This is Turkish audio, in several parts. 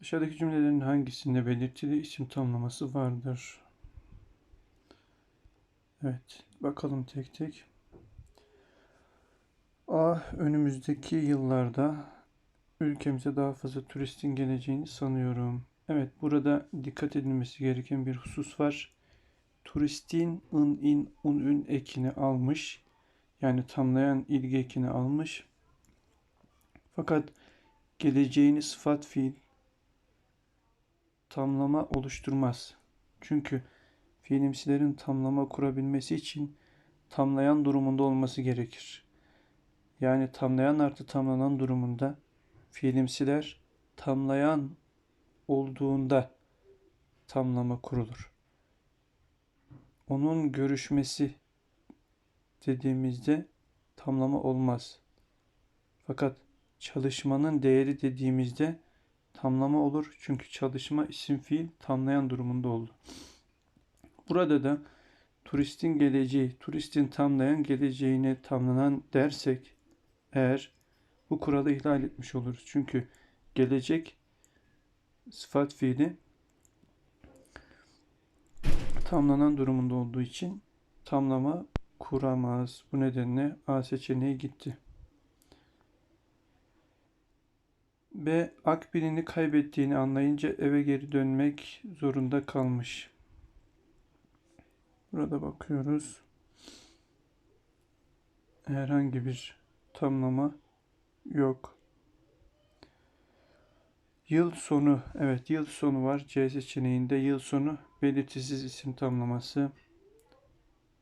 Aşağıdaki cümlelerin hangisinde belirtili isim tamlaması vardır? Evet, bakalım tek tek. A. Önümüzdeki yıllarda ülkemize daha fazla turistin geleceğini sanıyorum. Evet, burada dikkat edilmesi gereken bir husus var. Turistin ın, in, un, ün ekini almış. Yani tamlayan ilgi ekini almış. Fakat geleceğini sıfat fiil tamlama oluşturmaz. Çünkü fiilimsilerin tamlama kurabilmesi için tamlayan durumunda olması gerekir. Yani tamlayan artı tamlanan durumunda fiilimsiler tamlayan olduğunda tamlama kurulur. Onun görüşmesi dediğimizde tamlama olmaz. Fakat çalışmanın değeri dediğimizde tamlama olur. Çünkü çalışma isim fiil tamlayan durumunda oldu. Burada da turistin geleceği, turistin tamlayan geleceğine tamlanan dersek eğer bu kuralı ihlal etmiş oluruz. Çünkü gelecek sıfat fiili tamlanan durumunda olduğu için tamlama kuramaz. Bu nedenle A seçeneği gitti. B. Akbil'ini kaybettiğini anlayınca eve geri dönmek zorunda kalmış. Burada bakıyoruz. Herhangi bir tamlama yok. Yıl sonu, evet yıl sonu var C seçeneğinde. Yıl sonu belirtisiz isim tamlaması.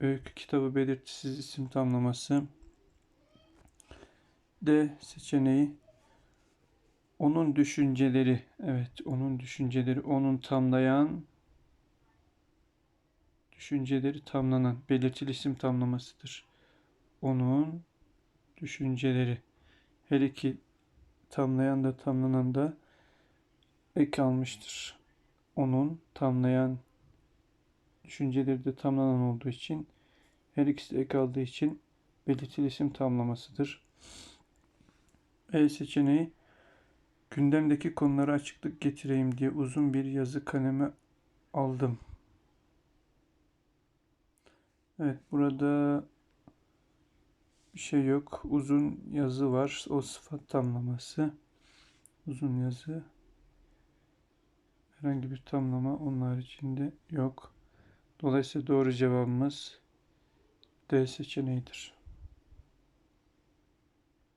Öykü kitabı belirtisiz isim tamlaması. D seçeneği onun düşünceleri, evet onun düşünceleri, onun tamlayan düşünceleri tamlanan belirtili isim tamlamasıdır. Onun düşünceleri. Her iki tamlayan da tamlanan da ek almıştır. Onun tamlayan düşünceleri de tamlanan olduğu için her ikisi de ek aldığı için belirtili isim tamlamasıdır. E seçeneği gündemdeki konulara açıklık getireyim diye uzun bir yazı kalemi aldım. Evet burada bir şey yok. Uzun yazı var. O sıfat tamlaması. Uzun yazı. Herhangi bir tamlama onun haricinde yok. Dolayısıyla doğru cevabımız D seçeneğidir.